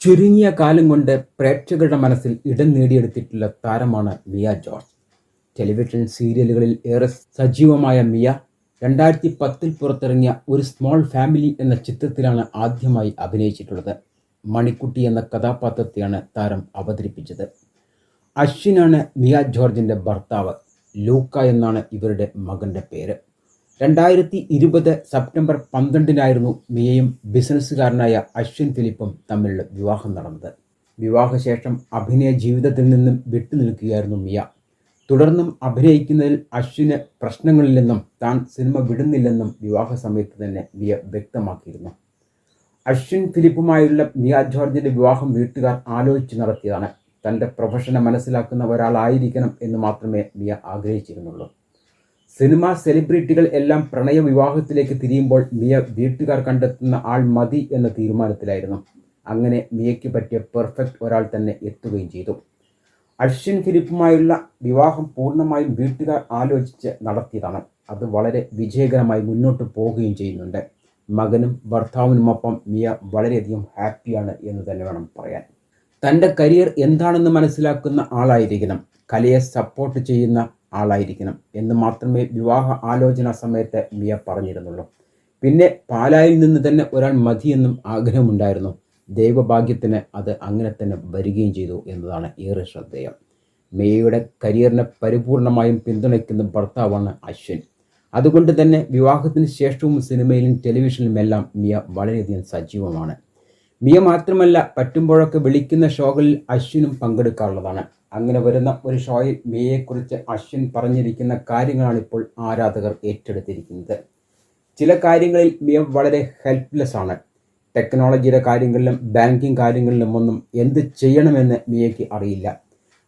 ചുരുങ്ങിയ കാലം കൊണ്ട് പ്രേക്ഷകരുടെ മനസ്സിൽ ഇടം നേടിയെടുത്തിട്ടുള്ള താരമാണ് മിയ ജോർജ്. ടെലിവിഷൻ സീരിയലുകളിൽ ഏറെ സജീവമായ മിയ രണ്ടായിരത്തി പത്തിൽ പുറത്തിറങ്ങിയ ഒരു സ്മോൾ ഫാമിലി എന്ന ചിത്രത്തിലാണ് ആദ്യമായി അഭിനയിച്ചിട്ടുള്ളത്. മണിക്കുട്ടി എന്ന കഥാപാത്രത്തെയാണ് താരം അവതരിപ്പിച്ചത്. അശ്വിനാണ് മിയ ജോർജിന്റെ ഭർത്താവ് ലൂക്ക എന്നാണ് ഇവരുടെ മകന്റെ പേര്. രണ്ടായിരത്തി ഇരുപത് സെപ്റ്റംബർ പന്ത്രണ്ടിനായിരുന്നു മിയയും ബിസിനസ്സുകാരനായ അശ്വിൻ ഫിലിപ്പും തമ്മിൽ വിവാഹം നടന്നത്. വിവാഹശേഷം അഭിനയ ജീവിതത്തിൽ നിന്നും വിട്ടുനിൽക്കുകയായിരുന്നു മിയ. തുടർന്നും അഭിനയിക്കുന്നതിൽ അശ്വിന് പ്രശ്നങ്ങളില്ലെന്നും താൻ സിനിമ വിടുന്നില്ലെന്നും വിവാഹ സമയത്ത് തന്നെ മിയ വ്യക്തമാക്കിയിരുന്നു. അശ്വിൻ ഫിലിപ്പുമായുള്ള മിയ ജോർജിന്റെ വിവാഹം വീട്ടുകാർ ആലോചിച്ച് നടത്തിയതാണ്. തന്റെ പ്രൊഫഷനെ മനസ്സിലാക്കുന്ന ഒരാളായിരിക്കണം എന്ന് മാത്രമേ മിയ ആഗ്രഹിച്ചിരുന്നുള്ളൂ. സിനിമ സെലിബ്രിറ്റികൾ എല്ലാം പ്രണയ വിവാഹത്തിലേക്ക് തിരിയുമ്പോൾ മിയ വീട്ടുകാർ കണ്ടെത്തുന്ന ആൾ മതി എന്ന തീരുമാനത്തിലായിരുന്നു. അങ്ങനെ മിയയ്ക്ക് പറ്റിയ പെർഫെക്റ്റ് ഒരാൾ തന്നെ എത്തുകയും ചെയ്തു. അശ്വിൻ ഫിലിപ്പുമായുള്ള വിവാഹം പൂർണമായും വീട്ടുകാർ ആലോചിച്ച് നടത്തിയതാണ്. അത് വളരെ വിജയകരമായി മുന്നോട്ട് പോവുകയും ചെയ്യുന്നുണ്ട്. മകനും ഭർത്താവിനുമൊപ്പം മിയ വളരെയധികം ഹാപ്പിയാണ് എന്ന് തന്നെ വേണം പറയാൻ. തന്റെ കരിയർ എന്താണെന്ന് മനസ്സിലാക്കുന്ന ആളായിരിക്കണം. കലയെ സപ്പോർട്ട് ചെയ്യുന്ന ആളായിരിക്കണം എന്ന് മാത്രമേ വിവാഹ ആലോചന സമയത്ത് മിയ പറഞ്ഞിരുന്നുള്ളൂ. പിന്നെ പാലായിൽ നിന്ന് തന്നെ ഒരാൾ മതിയെന്നും ആഗ്രഹമുണ്ടായിരുന്നു. ദൈവഭാഗ്യത്തിന് അത് അങ്ങനെ തന്നെ വരികയും ചെയ്തു എന്നതാണ് ഏറെ ശ്രദ്ധേയം. മിയയുടെ കരിയറിനെ പരിപൂർണമായും പിന്തുണയ്ക്കുന്ന ഭർത്താവാണ് അശ്വിൻ. അതുകൊണ്ട് തന്നെ വിവാഹത്തിന് ശേഷവും സിനിമയിലും ടെലിവിഷനിലുമെല്ലാം മിയ വളരെയധികം സജീവമാണ്. മിയ മാത്രമല്ല പറ്റുമ്പോഴൊക്കെ വിളിക്കുന്ന ഷോകളിൽ അശ്വിനും പങ്കെടുക്കാറുള്ളതാണ്. അങ്ങനെ വരുന്ന ഒരു ഷോയിൽ മിയയെക്കുറിച്ച് അശ്വിൻ പറഞ്ഞിരിക്കുന്ന കാര്യങ്ങളാണ് ഇപ്പോൾ ആരാധകർ ഏറ്റെടുത്തിരിക്കുന്നത്. ചില കാര്യങ്ങളിൽ മിയ വളരെ ഹെൽപ്ലെസ് ആണ്. ടെക്നോളജിയുടെ കാര്യങ്ങളിലും ബാങ്കിങ് കാര്യങ്ങളിലും ഒന്നും എന്ത് ചെയ്യണമെന്ന് മിയയ്ക്ക് അറിയില്ല.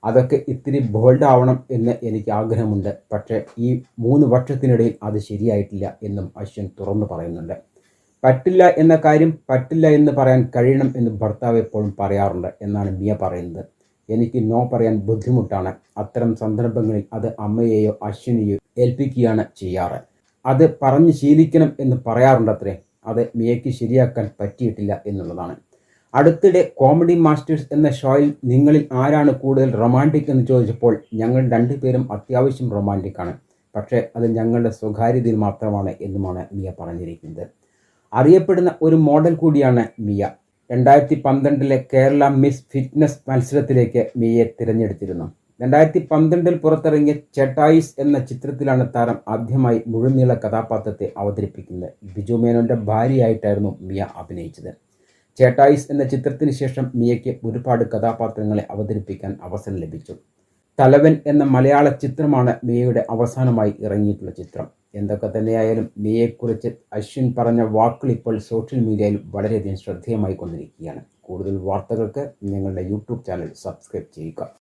അതൊക്കെ ഇത്തിരി ബോൾഡ് ആവണം എന്ന് എനിക്ക് ആഗ്രഹമുണ്ട്. പക്ഷേ ഈ മൂന്ന് വർഷത്തിനിടയിൽ അത് ശരിയായിട്ടില്ല എന്നും അശ്വിൻ തുറന്നു പറയുന്നുണ്ട്. പറ്റില്ല എന്ന കാര്യം പറ്റില്ല എന്ന് പറയാൻ കഴിയണം എന്ന് ഭർത്താവ് എപ്പോഴും പറയാറുണ്ട് എന്നാണ് മിയ പറയുന്നത്. എനിക്ക് നോ പറയാൻ ബുദ്ധിമുട്ടാണ്. അത്തരം സന്ദർഭങ്ങളിൽ അത് അമ്മയെയോ അശ്വിനെയോ ഏൽപ്പിക്കുകയാണ് ചെയ്യാറ്. അത് പറഞ്ഞ് ശീലിക്കണം എന്ന് പറയാറുണ്ട് അത്രേ അത് മിയയ്ക്ക് ശരിയാക്കാൻ പറ്റിയിട്ടില്ല എന്നുള്ളതാണ്. അടുത്തിടെ കോമഡി മാസ്റ്റേഴ്സ് എന്ന ഷോയിൽ നിങ്ങളിൽ ആരാണ് കൂടുതൽ റൊമാന്റിക് എന്ന് ചോദിച്ചപ്പോൾ ഞങ്ങൾ രണ്ടുപേരും അത്യാവശ്യം റൊമാന്റിക് ആണ്. പക്ഷേ അത് ഞങ്ങളുടെ സ്വകാര്യതയിൽ മാത്രമാണ് എന്നുമാണ് മിയ പറഞ്ഞിരിക്കുന്നത്. അറിയപ്പെടുന്ന ഒരു മോഡൽ കൂടിയാണ് മിയ. രണ്ടായിരത്തി പന്ത്രണ്ടിലെ കേരള മിസ് ഫിറ്റ്നസ് മത്സരത്തിലേക്ക് മിയയെ തിരഞ്ഞെടുത്തിരുന്നു. രണ്ടായിരത്തി പന്ത്രണ്ടിൽ പുറത്തിറങ്ങിയ ചെട്ടായിസ് എന്ന ചിത്രത്തിലാണ് താരം ആദ്യമായി മുഴുനീള കഥാപാത്രത്തെ അവതരിപ്പിക്കുന്നത്. ബിജു മേനോന്റെ ഭാര്യയായിട്ടായിരുന്നു മിയ അഭിനയിച്ചത്. ചേട്ടായിസ് എന്ന ചിത്രത്തിന് ശേഷം മിയയ്ക്ക് ഒരുപാട് കഥാപാത്രങ്ങളെ അവതരിപ്പിക്കാൻ അവസരം ലഭിച്ചു. തലവൻ എന്ന മലയാള ചിത്രമാണ് മിയയുടെ അവസാനമായി ഇറങ്ങിയിട്ടുള്ള ചിത്രം. എന്തൊക്കെ തന്നെയായാലും മിയയെക്കുറിച്ച് അശ്വിൻ പറഞ്ഞ വാക്കുകൾ ഇപ്പോൾ സോഷ്യൽ മീഡിയയിൽ വളരെയധികം ശ്രദ്ധേയമായി കൊണ്ടിരിക്കുകയാണ് കൂടുതൽ വാർത്തകൾക്ക് ഞങ്ങളുടെ യൂട്യൂബ് ചാനൽ സബ്സ്ക്രൈബ് ചെയ്യുക.